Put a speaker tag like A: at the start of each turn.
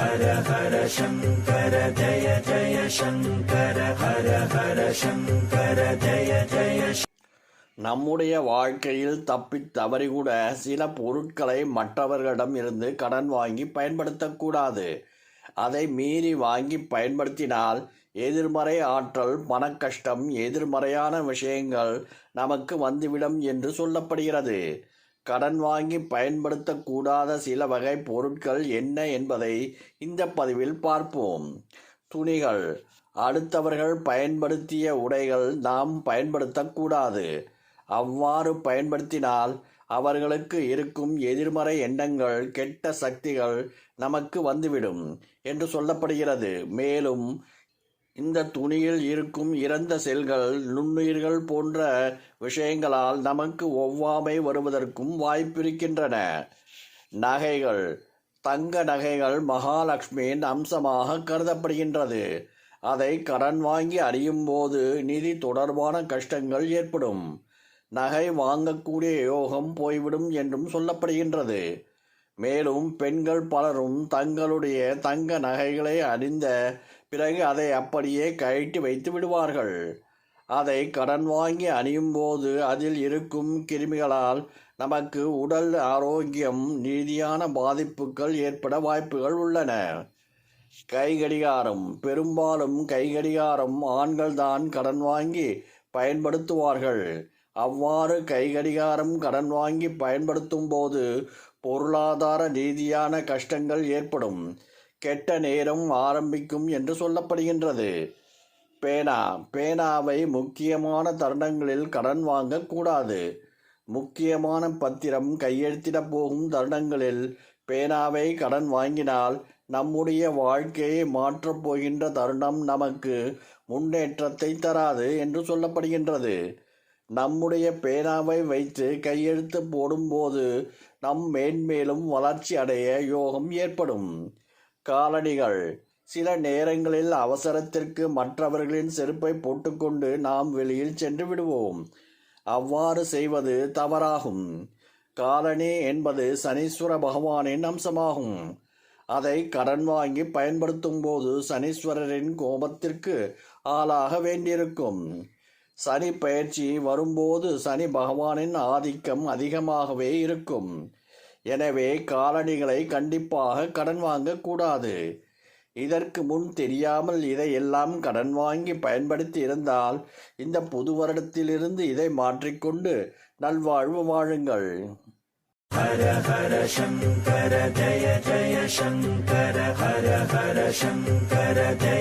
A: ஹர ஹர சங்கர ஜய ஜய சங்கர ஹர ஹர சங்கர ஜய ஜய
B: நம்முடைய வாழ்க்கையில் தப்பி தவறி கூட சில பொருட்களை மற்றவர்களிடம் இருந்து கடன் வாங்கி பயன்படுத்தக்கூடாது. அதை மீறி வாங்கி பயன்படுத்தினால் எதிர்மறை ஆற்றல் பணக்கஷ்டம் எதிர்மறையான விஷயங்கள் நமக்கு வந்துவிடும் என்று சொல்லப்படுகிறது. கடன் வாங்கி பயன்படுத்தக்கூடாத சில வகை பொருட்கள் என்ன என்பதை இந்த பதிவில் பார்ப்போம். துணிகள். அடுத்தவர்கள் பயன்படுத்திய உடைகள் நாம் பயன்படுத்தக்கூடாது. அவ்வாறு பயன்படுத்தினால் அவர்களுக்கு இருக்கும் எதிர்மறை எண்ணங்கள் கெட்ட சக்திகள் நமக்கு வந்துவிடும் என்று சொல்லப்படுகிறது. மேலும் இந்த துணியில் இருக்கும் இறந்த செல்கள் நுண்ணுயிர்கள் போன்ற விஷயங்களால் நமக்கு ஒவ்வாமை வருவதற்கும் வாய்ப்பிருக்கின்றன. நகைகள் தங்க நகைகள் மகாலட்சுமியின் அம்சமாக கருதப்படுகின்றது. அதை கடன் வாங்கி அறியும் போது நிதி தொடர்பான கஷ்டங்கள் ஏற்படும். நகை வாங்கக்கூடிய யோகம் போய்விடும் என்றும் சொல்லப்படுகின்றது. மேலும் பெண்கள் பலரும் தங்களுடைய தங்க நகைகளை அறிந்த பிறகு அதை அப்படியே கழட்டி வைத்து விடுவார்கள். அதை கடன் வாங்கி அணியும் போது அதில் இருக்கும் கிருமிகளால் நமக்கு உடல் ஆரோக்கியம் ரீதியான பாதிப்புகள் ஏற்பட வாய்ப்புகள் உள்ளன. கைகடிகாரம். பெரும்பாலும் கைகடிகாரம் ஆண்கள்தான் கடன் வாங்கி பயன்படுத்துவார்கள். அவ்வாறு கைகடிகாரம் கடன் வாங்கி பயன்படுத்தும் போது பொருளாதார ரீதியான கஷ்டங்கள் ஏற்படும். கெட்ட நேரம் ஆரம்பிக்கும் என்று சொல்லப்படுகின்றது. பேனா பேனாவை முக்கியமான தருணங்களில் கடன் வாங்கக்கூடாது முக்கியமான பத்திரம் கையெழுத்திடப் போகும் தருணங்களில் பேனாவை கடன் வாங்கினால் நம்முடைய வாழ்க்கையை மாற்றப் போகின்ற தருணம் நமக்கு முன்னேற்றத்தை தராது என்று சொல்லப்படுகின்றது. நம்முடைய பேனாவை வைத்து கையெழுத்து போடும்போது நம் மேன்மேலும் வளர்ச்சி அடைய யோகம் ஏற்படும். காலணிகள் சில நேரங்களில் அவசரத்திற்கு மற்றவர்களின் செருப்பை போட்டுக்கொண்டு நாம் வெளியில் சென்று விடுவோம். அவ்வாறு செய்வது தவறாகும். காலணி என்பது சனீஸ்வர பகவானின் அம்சமாகும். அதை கடன் வாங்கி பயன்படுத்தும் போது சனீஸ்வரரின் கோபத்திற்கு ஆளாக வேண்டியிருக்கும். சனி பயிற்சி வரும்போது சனி பகவானின் ஆதிக்கம் அதிகமாகவே இருக்கும். எனவே காலணிகளை கண்டிப்பாக கடன் வாங்கக்கூடாது இதற்கு முன் தெரியாமல் இதையெல்லாம் கடன் வாங்கி பயன்படுத்தி இருந்தால் இந்த புது வருடத்திலிருந்து இதை மாற்றிக்கொண்டு நல்வாழ்வு வாழுங்கள்.
A: ஹர ஹர சங்கர ஜய ஜய சங்கர ஹர ஹர சங்கர ஜய